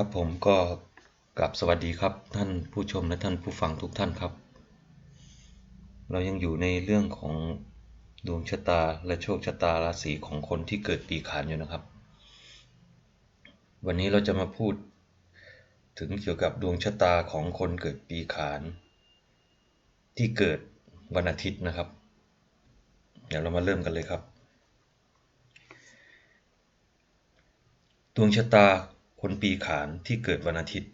ครับผมก็กลับสวัสดีครับท่านผู้ชมและท่านผู้ฟังทุกท่านครับ เรายังอยู่ในเรื่องของดวงชะตาและโชคชะตาราศีของคนที่เกิดปีขานอยู่นะครับ วันนี้เราจะมาพูดถึงเกี่ยวกับดวงชะตาของคนเกิดปีขาน ที่เกิดวันอาทิตย์นะครับ เดี๋ยวเรามาเริ่มกันเลยครับ ดวงชะตา คนปีขานที่เกิดวันอาทิตย์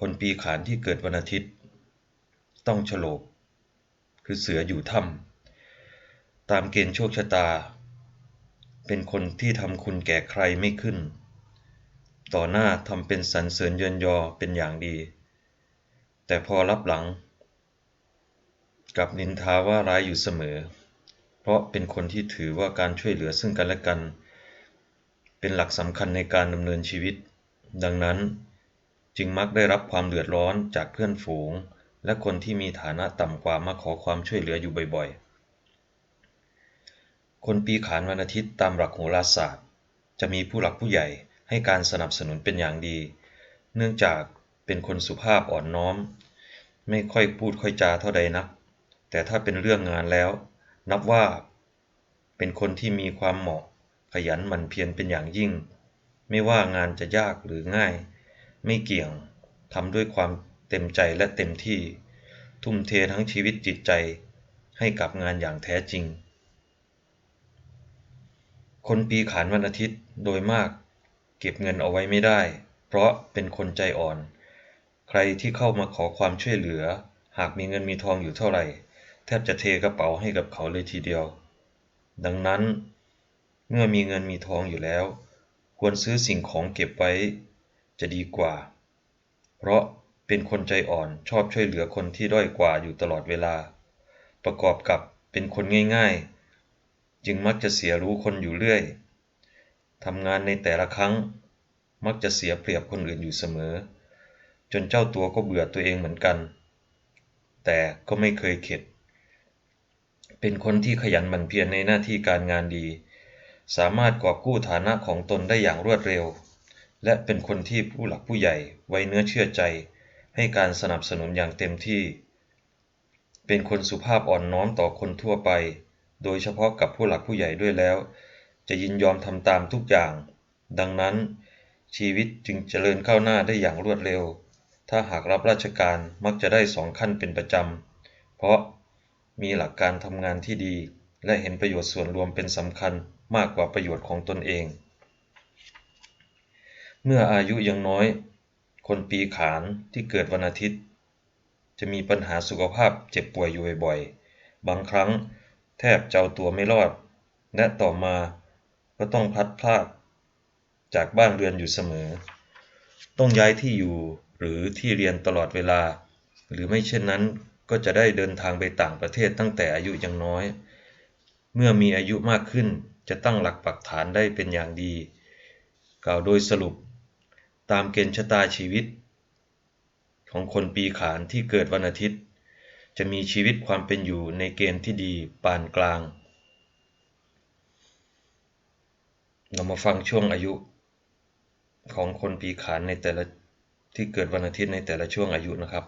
คนปีขานที่เกิดวันอาทิตย์ ต้องฉลกคือเสืออยู่ถ้ำตามเกณฑ์โชคชะตา เป็นคนที่ทำคุณแก่ใครไม่ขึ้น ต่อหน้าทำเป็นสรรเสริญเยินยอเป็นอย่างดี แต่พอรับหลังกับนินทาว่าร้ายอยู่เสมอ เพราะเป็นคนที่ถือว่าการช่วยเหลือซึ่งกันและกัน เป็นหลักสำคัญในการดำเนินชีวิต ดังนั้นจึงมักได้รับความเดือดร้อนจากเพื่อนฝูง และคนที่มีฐานะต่ำกว่ามาขอความช่วยเหลืออยู่บ่อยๆ คนปีขานวันอาทิตย์ตามหลักโหราศาสตร์ จะมีผู้หลักผู้ใหญ่ให้การสนับสนุนเป็นอย่างดี เนื่องจากเป็นคนสุภาพอ่อนน้อม ไม่ค่อยพูดค่อยจาเท่าใดนัก แต่ถ้าเป็นเรื่องงานแล้ว นับว่าเป็นคนที่มีความเหมาะ ขยันหมั่นเพียรเป็นอย่างยิ่ง ไม่ว่างานจะยากหรือง่าย ไม่เกี่ยงทำด้วยความเต็มใจและเต็มที่ ทุ่มเททั้งชีวิตจิตใจ ให้กับงานอย่างแท้จริง คนปีขานวันอาทิตย์โดยมาก เก็บเงินเอาไว้ไม่ได้ เพราะเป็นคนใจอ่อน ใครที่เข้ามาขอความช่วยเหลือ หากมีเงินมีทองอยู่เท่าไหร่ แทบจะเทกระเป๋าให้กับเขาเลยทีเดียว ดังนั้น เมื่อมีเงินมีทองอยู่แล้ว ควรซื้อสิ่งของเก็บไว้ จะดีกว่า เพราะเป็นคนใจอ่อนชอบช่วยเหลือคนที่ด้อยกว่าอยู่ตลอดเวลา ประกอบกับเป็นคนง่ายๆ จึงมักจะเสียรู้คนอยู่เรื่อยทำงานในแต่ละครั้ง มักจะเสียเปรียบคนอื่นอยู่เสมอ จนเจ้าตัวก็เบื่อตัวเองเหมือนกัน แต่ก็ไม่เคยเข็ด เป็นคนที่ขยันหมั่นเพียรในหน้าที่การงานดี สามารถกอบกู้ฐานะของตนได้อย่างรวดเร็ว และเป็นคนที่ผู้หลักผู้ใหญ่ไว้เนื้อเชื่อใจ ให้การสนับสนุนอย่างเต็มที่ เป็นคนสุภาพอ่อนน้อมต่อคนทั่วไป โดยเฉพาะกับผู้หลักผู้ใหญ่ด้วยแล้ว จะยินยอมทำตามทุกอย่าง ดังนั้น ชีวิตจึงเจริญก้าวหน้าได้อย่างรวดเร็ว ถ้าหากรับราชการมักจะได้สองขั้นเป็นประจำ เพราะมีหลักการทำงานที่ดี และเห็นประโยชน์ส่วนรวมเป็นสำคัญ มากกว่าประโยชน์ของตนเอง เมื่ออายุยังน้อย คนปีขานที่เกิดวันอาทิตย์ จะมีปัญหาสุขภาพเจ็บป่วยอยู่บ่อยๆ บางครั้งแทบเจ้าตัวไม่รอด และต่อมาก็ต้องพลัดพรากจากบ้านเรือนอยู่เสมอ ต้องย้ายที่อยู่หรือที่เรียนตลอดเวลา หรือไม่เช่นนั้นก็จะได้เดินทางไปต่างประเทศตั้งแต่อายุยังน้อย เมื่อมีอายุมากขึ้น จะตั้งหลักปักฐานได้เป็นอย่างดี กล่าวโดยสรุป ตามเกณฑ์ชะตาชีวิต ของคนปีขานที่เกิดวันอาทิตย์ จะมีชีวิตความเป็นอยู่ในเกณฑ์ที่ดีปานกลาง เรามาฟังช่วงอายุของคนปีขานในแต่ละที่เกิดวันอาทิตย์ในแต่ละช่วงอายุนะครับ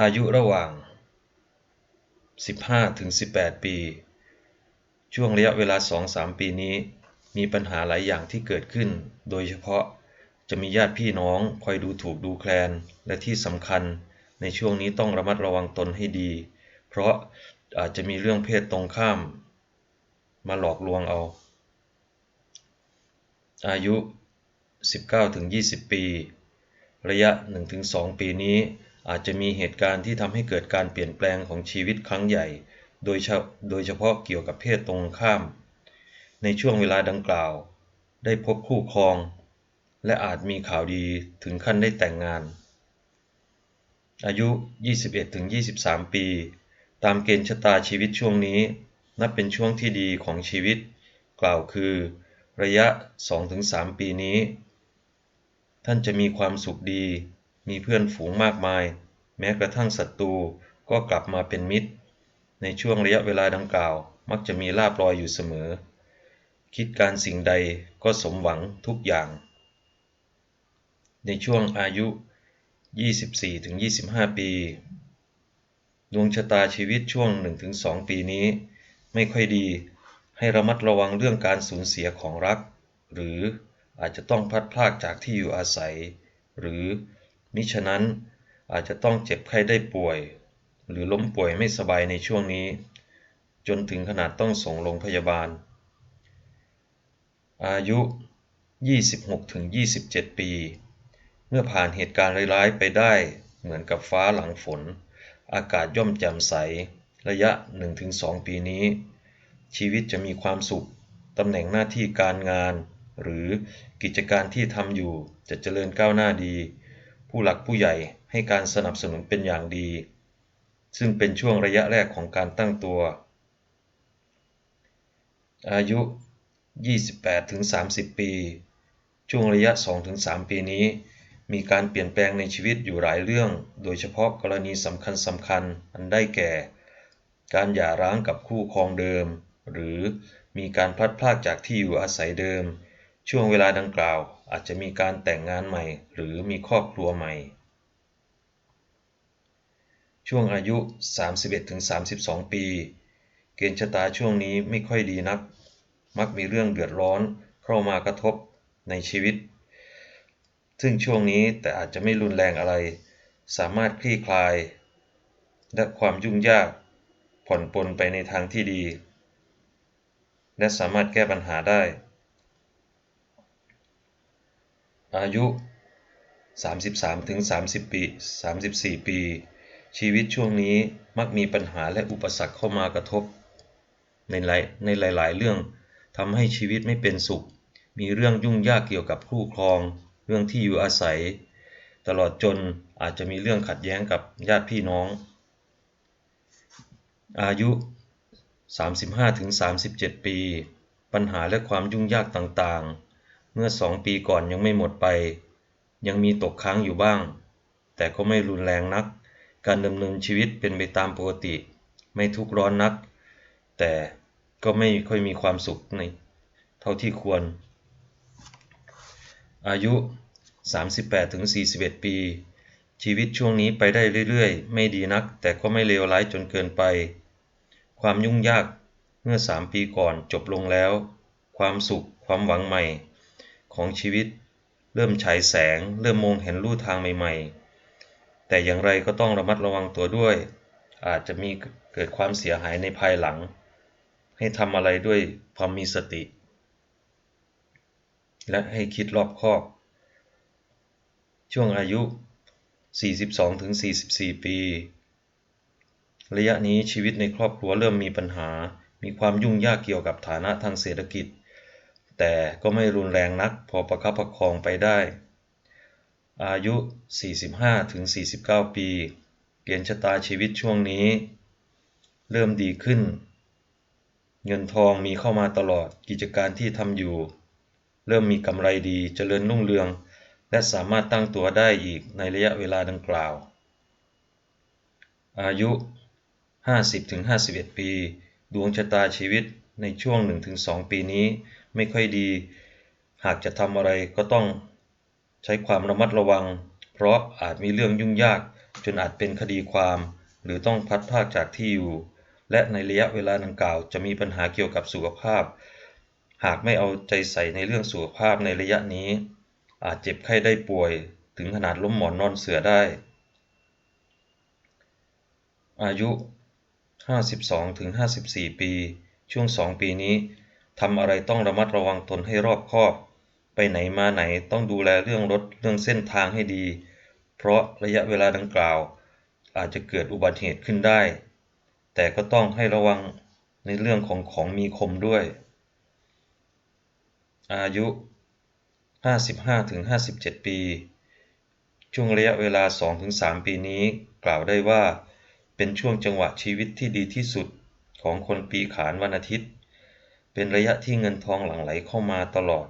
อายุระหว่าง 15ถึง18 ปี ช่วงระยะเวลา 2-3 ปีนี้ มีปัญหาหลายอย่างที่เกิดขึ้น โดยเฉพาะจะมีญาติพี่น้องคอยดูถูกดูแคลน และที่สำคัญในช่วงนี้ต้องระมัดระวังตนให้ดี เพราะอาจจะมีเรื่องเพศตรงข้าม มาหลอกลวงเอา อายุ 19-20 ปี ระยะ 1-2 ปีนี้อาจจะมีเหตุการณ์ที่ทำให้เกิดการเปลี่ยนแปลงของชีวิตครั้งใหญ่ โดยโดยเฉพาะเกี่ยวกับเพศตรงข้าม ในช่วงเวลาดังกล่าว ได้พบคู่ครอง และอาจมีข่าวดีถึงขั้นได้แต่งงาน อายุ 21-23 ปี ตามเกณฑ์ชะตาชีวิตช่วงนี้ นับเป็นช่วงที่ดีของชีวิต กล่าวคือ ระยะ 2-3 ปีนี้ ท่านจะมีความสุขดี มีเพื่อนฝูงมากมาย แม้กระทั่งศัตรูก็กลับมาเป็นมิตร ในช่วงระยะเวลาดังกล่าว มักจะมีลาบลอยอยู่เสมอ คิดการสิ่งใดก็สมหวังทุกอย่าง ในช่วงอายุ 24-25 ปี ดวงชะตาชีวิตช่วง 1-2 ปีนี้ ไม่ค่อยดี ให้ระมัดระวังเรื่องการสูญเสียของรัก หรืออาจจะต้องพัดพรากจากที่อยู่อาศัย หรือมิฉะนั้นอาจจะต้องเจ็บไข้ได้ป่วย หรือล้มป่วยไม่สบายในช่วงนี้ จนถึงขนาดต้องส่งโรงพยาบาล อายุ 26-27 ปี เมื่อผ่านเหตุการณ์ร้ายๆไปได้เหมือนกับฟ้าหลังฝน อากาศย่อมแจ่มใส ระยะ 1-2 ปีนี้ ชีวิตจะมีความสุข ตำแหน่งหน้าที่การงาน หรือกิจการที่ทำอยู่จะเจริญก้าวหน้าดี ผู้หลักผู้ใหญ่ให้การสนับสนุนเป็นอย่างดี ซึ่งเป็นช่วงระยะแรกของการตั้งตัว อายุ 28-30 ปี ช่วงระยะ 2-3 ปีนี้ มีการเปลี่ยนแปลงในชีวิตอยู่หลายเรื่อง โดยเฉพาะกรณีสำคัญสำคัญอันได้แก่ การหย่าร้างกับคู่ครองเดิม หรือมีการพลัดพรากจากที่อยู่อาศัยเดิม ช่วงเวลาดังกล่าวอาจจะมีการแต่งงานใหม่ หรือมีครอบครัวใหม่ ช่วงอายุ 31-32 ปี เกณฑ์ชะตาช่วงนี้ไม่ค่อยดีนัก มักมีเรื่องเดือดร้อนเข้ามากระทบในชีวิต ซึ่งช่วงนี้แต่อาจจะไม่รุนแรงอะไร สามารถคลี่คลาย และความยุ่งยากผ่อนปลนไปในทางที่ดี และสามารถแก้ปัญหาได้ อายุ 33-30 ปี 34 ปี ชีวิตช่วงนี้มักมีปัญหาและอุปสรรคเข้ามากระทบ ในหลายในหลาย ๆ เรื่องทำให้ชีวิตไม่เป็นสุข มีเรื่องยุ่งยากเกี่ยวกับคู่ครอง เรื่องที่อยู่อาศัย ตลอดจนอาจจะมีเรื่องขัดแย้งกับญาติพี่น้อง อายุ 35-37 ปี ปัญหาและความยุ่งยากต่างๆ เมื่อสองปีก่อนยังไม่หมดไป ยังมีตกค้างอยู่บ้าง แต่ก็ไม่รุนแรงนัก การดำเนินชีวิตเป็นไปตามปกติ ไม่ทุกร้อนนัก แต่ก็ไม่ค่อยมีความสุขในเท่าที่ควร อายุ 38-41 ปี ชีวิตช่วงนี้ไปได้เรื่อยๆ ไม่ดีนัก แต่ก็ไม่เลวร้ายจนเกินไป ความยุ่งยากเมื่อ 3 ปีก่อนจบลงแล้ว ความสุขความหวังใหม่ ของชีวิต เริ่มฉายแสง เริ่มมองเห็นลู่ทางใหม่ๆ แต่อย่างไรก็ต้องระมัดระวังตัวด้วย อาจจะมีเกิดความเสียหายในภายหลัง ให้ทำอะไรด้วยความมีสติ และให้คิดรอบคอบ ช่วงอายุ 42-44 ปี ระยะนี้ชีวิตในครอบครัวเริ่มมีปัญหา มีความยุ่งยากเกี่ยวกับฐานะทางเศรษฐกิจ แต่ก็ไม่รุนแรงนักพอประคับประคองไปได้ อายุ 45-49 ปีเกณฑ์ชะตาชีวิตช่วงนี้ เริ่มดีขึ้น เงินทองมีเข้ามาตลอด กิจการที่ทำอยู่ เริ่มมีกำไรดีเจริญรุ่งเรือง และสามารถตั้งตัวได้อีกในระยะเวลาดังกล่าว อายุ 50-51 ปี ดวงชะตาชีวิตในช่วง 1-2 ปีนี้ไม่ค่อยดี หากจะทำอะไรก็ต้อง ใช้ความระมัดระวัง เพราะอาจมีเรื่องยุ่งยาก จนอาจเป็นคดีความ หรือต้องพัดพรากจากที่อยู่ และในระยะเวลาดังกล่าว จะมีปัญหาเกี่ยวกับสุขภาพ หากไม่เอาใจใส่ในเรื่องสุขภาพในระยะนี้ อาจเจ็บไข้ได้ป่วย ถึงขนาดล้มหมอนนอนเสือได้ อายุ 52-54 ปี ช่วง 2 ปีนี้ทำอะไรต้องระมัดระวังตนให้รอบคอบ ไปไหนมาไหนต้องดูแลเรื่องรถเรื่องเส้นทางให้ดี เพราะระยะเวลาดังกล่าว อาจจะเกิดอุบัติเหตุขึ้นได้ แต่ก็ต้องให้ระวังในเรื่องของของมีคมด้วย อายุ 55-57 ปี ช่วงระยะเวลา 2-3 ปีนี้กล่าวได้ว่า เป็นช่วงจังหวะชีวิตที่ดีที่สุดของคนปีขานวันอาทิตย์ เป็นระยะที่เงินทองหลั่งไหลเข้ามาตลอด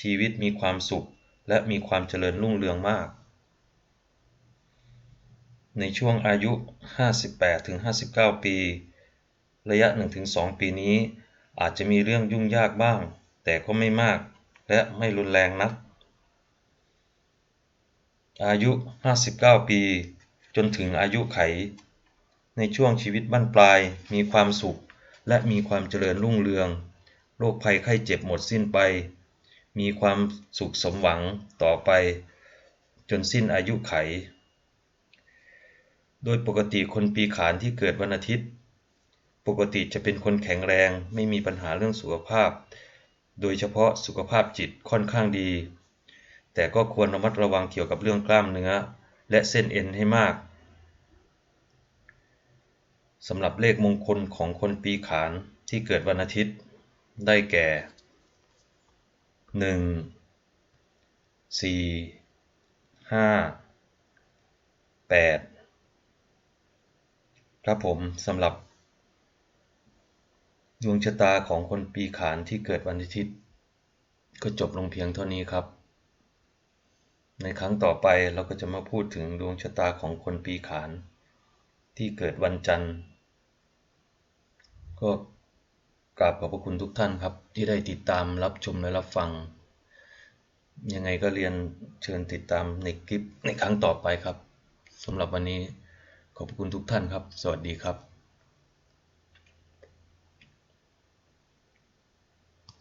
ชีวิตมีความสุขและมีความเจริญรุ่งเรืองมาก ในช่วงอายุ 58-59 ปี ระยะ 1-2 ปีนี้ อาจจะมีเรื่องยุ่งยากบ้าง แต่ก็ไม่มากและไม่รุนแรงนัก อายุ 59 ปี จนถึงอายุไข ในช่วงชีวิตบั้นปลายมีความสุขและมีความเจริญรุ่งเรือง โรคภัยไข้เจ็บหมดสิ้นไป มีความสุขสมหวังต่อไป จนสิ้นอายุไข โดยปกติคนปีขานที่เกิดวันอาทิตย์ ปกติจะเป็นคนแข็งแรงไม่มีปัญหาเรื่องสุขภาพ โดยเฉพาะสุขภาพจิตค่อนข้างดี แต่ก็ควรระมัดระวังเกี่ยวกับเรื่องกล้ามเนื้อ และเส้นเอ็นให้มากสำหรับเลขมงคลของคนปีขานที่เกิดวันอาทิตย์ ได้แก่ 1 4 5 8ครับผมสำหรับ ดวงชะตาของคนปีขานที่เกิดวันอาทิตย์ ก็จบลงเพียงเท่านี้ครับ ในครั้งต่อไปเราก็จะมาพูดถึงดวงชะตาของคนปีขานที่เกิดวันจันทร์ ก็ กราบขอบพระคุณทุกท่านครับ ที่ได้ติดตามรับชมและรับฟัง ยังไงก็เรียนเชิญติดตามในคลิปในครั้งต่อไปครับสำหรับวันนี้ขอบคุณทุกท่านครับ สวัสดีครับ